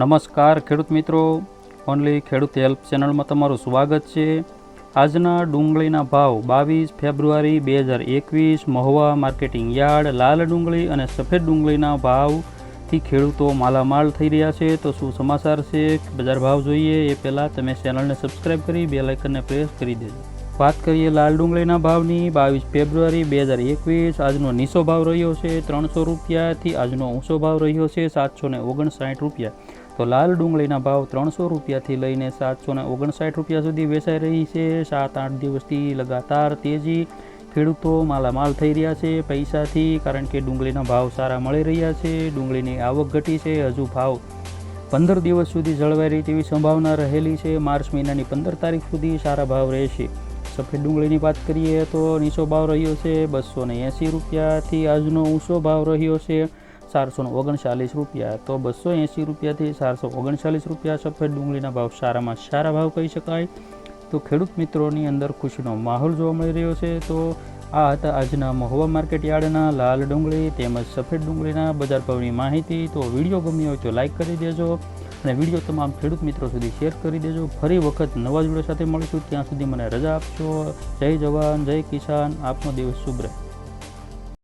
નમસ્કાર ખેડૂત મિત્રો. ઓનલી ખેડૂત હેલ્પ ચેનલમાં તમારું સ્વાગત છે. આજના ડુંગળીના ભાવ બાવીસ ફેબ્રુઆરી બે હજાર એકવીસ, મહુવા માર્કેટિંગ યાર્ડ, લાલ ડુંગળી અને સફેદ ડુંગળીના ભાવથી ખેડૂતો માલામાલ થઈ રહ્યા છે. તો શું સમાચાર છે? બજાર ભાવ જોઈએ. એ પહેલાં તમે ચેનલને સબસ્ક્રાઈબ કરી બે લાઇકનને પ્રેસ કરી દેજો. વાત કરીએ લાલ ડુંગળીના ભાવની. બાવીસ ફેબ્રુઆરી બે હજાર એકવીસ, આજનો નીચો ભાવ રહ્યો છે ત્રણસો રૂપિયાથી આજનો ઊંચો ભાવ રહ્યો છે સાતસો ઓગણસાઠ રૂપિયા. તો લાલ ડુંગળીના ભાવ ત્રણસો રૂપિયાથી લઈને સાતસો ને ઓગણસાઠ રૂપિયા સુધી વેચાઈ રહી છે. સાત આઠ દિવસથી લગાતાર તેજી ખેડૂતો માલામાલ થઈ રહ્યા છે પૈસાથી, કારણ કે ડુંગળીના ભાવ સારા મળી રહ્યા છે. ડુંગળીની આવક ઘટી છે, હજુ ભાવ પંદર દિવસ સુધી જળવાઈ રહી તેવી સંભાવના રહેલી છે. માર્ચ મહિનાની પંદર તારીખ સુધી સારા ભાવ રહેશે. સફેદ ડુંગળીની વાત કરીએ તો નીચો ભાવ રહ્યો છે બસો ને એંસી રૂપિયાથી આજનો ઊંચો ભાવ રહ્યો છે. ચારસો ઓગણચાલીસ રૂપિયા. તો બસો એંસી રૂપિયાથી ચારસો ઓગણચાલીસ રૂપિયા સફેદ ડુંગળીના ભાવ સારામાં સારા ભાવ કહી શકાય. તો ખેડૂત મિત્રોની અંદર ખુશીનો માહોલ જોવા મળી રહ્યો છે. તો આ હતા આજના મહુવા માર્કેટ યાર્ડના લાલ ડુંગળી તેમજ સફેદ ડુંગળીના બજાર ભાવની માહિતી. તો વીડિયો ગમ્યો હોય તો લાઇક કરી દેજો અને વીડિયો તમામ ખેડૂત મિત્રો સુધી શેર કરી દેજો. ફરી વખત નવા વીડિયો સાથે મળીશું. ત્યાં સુધી મને રજા આપશો જય જવાન, જય કિસાન. આપનો દિવસ શુભ રહે.